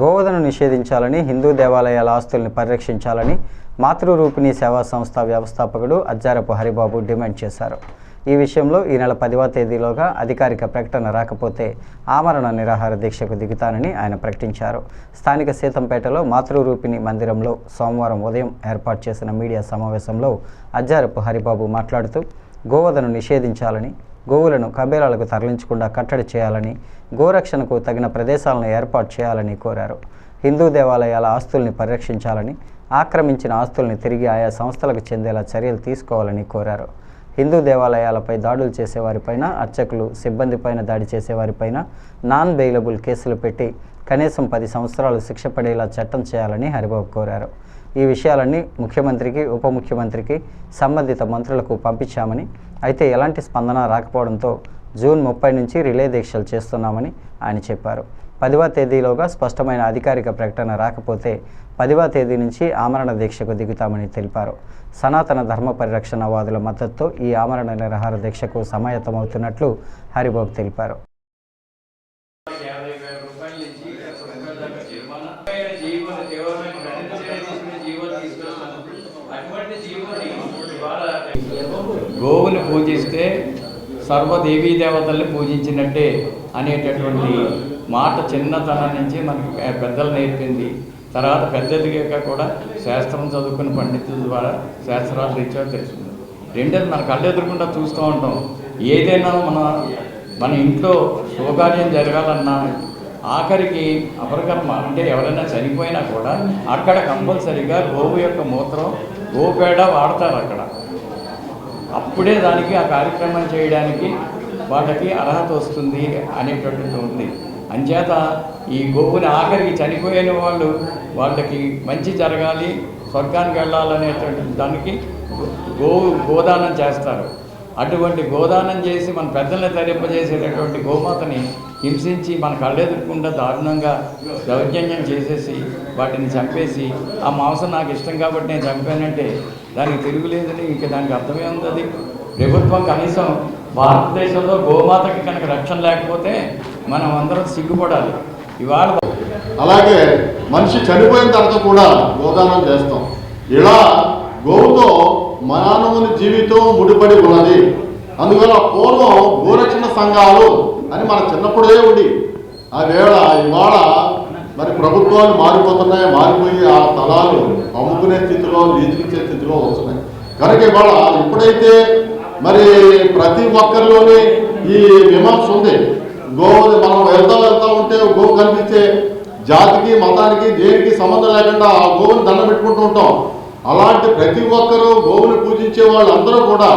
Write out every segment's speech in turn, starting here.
గోవధను నిషేధించాలని హిందూ దేవాలయాల ఆస్తుల్ని పరిరక్షించాలని మాతృరూపిణి సేవా సంస్థ వ్యవస్థాపకుడు అజ్జారపు హరిబాబు డిమాండ్ చేశారు. ఈ విషయంలో ఈ నెల పదివ తేదీలోగా అధికారిక ప్రకటన రాకపోతే ఆమరణ నిరాహార దీక్షకు దిగుతానని ఆయన ప్రకటించారు. స్థానిక సీతంపేటలో మాతృరూపిణి మందిరంలో సోమవారం ఉదయం ఏర్పాటు చేసిన మీడియా సమావేశంలో అజ్జారపు హరిబాబు మాట్లాడుతూ గోవధను నిషేధించాలని గోవులను కబేలాలకు తరలించకుండా కట్టడి చేయాలని గోరక్షణకు తగిన ప్రదేశాలను ఏర్పాటు చేయాలని కోరారు. హిందూ దేవాలయాల ఆస్తుల్ని పరిరక్షించాలని ఆక్రమించిన ఆస్తుల్ని తిరిగి ఆయా సంస్థలకు చెందేలా చర్యలు తీసుకోవాలని కోరారు. హిందూ దేవాలయాలపై దాడులు చేసేవారిపైన అర్చకులు సిబ్బందిపైన దాడి చేసేవారిపైన నాన్ బెయిలబుల్ కేసులు పెట్టి కనీసం పది సంవత్సరాలు శిక్ష పడేలా చట్టం చేయాలని హరిబాబు కోరారు. ఈ విషయాలన్నీ ముఖ్యమంత్రికి ఉప ముఖ్యమంత్రికి సంబంధిత మంత్రులకు పంపించామని అయితే ఎలాంటి స్పందన రాకపోవడంతో జూన్ ముప్పై నుంచి రిలే దీక్షలు చేస్తున్నామని ఆయన చెప్పారు. పదివ తేదీలోగా స్పష్టమైన అధికారిక ప్రకటన రాకపోతే పదివ తేదీ నుంచి ఆమరణ దీక్షకు దిగుతామని తెలిపారు. సనాతన ధర్మ పరిరక్షణవాదుల మద్దతుతో ఈ ఆమరణ నిరహార దీక్షకు సమాయత్తమవుతున్నట్లు హరిబాబు తెలిపారు. గోవుని పూజిస్తే సర్వదేవీ దేవతల్ని పూజించినట్టే అనేటటువంటి మాట చిన్నతనం నుంచి మనకి పెద్దలు నేర్పింది. తర్వాత పెద్ద ఎదిగాక కూడా శాస్త్రం చదువుకున్న పండితుల ద్వారా శాస్త్రాలు రీత్యా తెలుస్తుంది రెండోది మన కళ్ళు ఎదురకుండా చూస్తూ ఉంటాం. ఏదైనా మన మన ఇంట్లో సౌకర్యం జరగాలన్నా ఆఖరికి అపరకర్మ అంటే ఎవరైనా చనిపోయినా కూడా అక్కడ కంపల్సరిగా గోవు యొక్క మూత్రం గోపేడ వాడతారు అక్కడ. అప్పుడే దానికి ఆ కార్యక్రమం చేయడానికి వాళ్ళకి అర్హత వస్తుంది అనేటటువంటి ఉంది. అంచేత ఈ గోవుని ఆఖరికి చనిపోయిన వాళ్ళు వాళ్ళకి మంచి జరగాలి స్వర్గానికి వెళ్ళాలనేటువంటి దానికి గోవు గోదానం చేస్తారు. అటువంటి గోదానం చేసి మన పెద్దల్ని తరింపజేసేటటువంటి గోమాతని హింసించి మన కళ్ళెదురకుండా దారుణంగా దౌర్జన్యం చేసేసి వాటిని చంపేసి ఆ మాంసం నాకు ఇష్టం కాబట్టి నేను చంపానంటే దానికి తిరుగులేదని ఇంకా దానికి అర్థమే ఉంది ప్రభుత్వం కనీసం భారతదేశంలో గోమాతకి కనుక రక్షణ లేకపోతే మనం అందరం సిగ్గుపడాలి. ఇవాళ అలాగే మనిషి చనిపోయిన తర్వాత కూడా గోదానం చేస్తాం. ఇలా గోవుతో మానవుని జీవితం ముడిపడి ఉన్నది. అందువల్ల పూర్వం గోరక్షణ సంఘాలు అని మన చిన్నప్పుడే ఉండి ఆ వేళ ఇవాళ మరి ప్రభుత్వాలు మారిపోతున్నాయి మారిపోయి ఆ స్థలాలు అమ్ముకునే స్థితిలో లీజుకిచ్చే స్థితిలో వస్తున్నాయి. కనుక ఇవాళ ఎప్పుడైతే మరి ప్రతి ఒక్కరిలోనే ఈ విమర్శ ఉంది గోవు మనం వెళ్తా వెళ్తా ఉంటే గోవు కనిపిస్తే జాతికి మతానికి దేనికి సంబంధం లేకుండా ఆ గోవుని దండం పెట్టుకుంటూ ఉంటాం. అలాంటి ప్రతి ఒక్కరూ గోవుని పూజించే వాళ్ళందరూ కూడా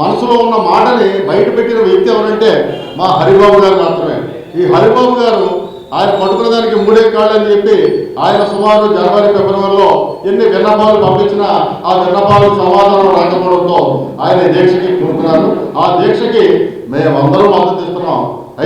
మనసులో ఉన్న మాటని బయట పెట్టిన వ్యక్తి ఎవరంటే మా హరిబాబు గారు మాత్రమే. ఈ హరిబాబు గారు ఆయన పట్టుకున్న దానికి మూడే కాళ్ళు అని చెప్పి ఆయన సుమారు జనవరి ఫిబ్రవరిలో ఎన్ని విన్నపాలు పంపించినా ఆ విన్నపాలు సమాధానం రాకపోవడంతో ఆయన దీక్షకి కూరుతున్నారు ఆ దీక్షకి మేమందరూ మద్దతు ఇస్తున్నాం.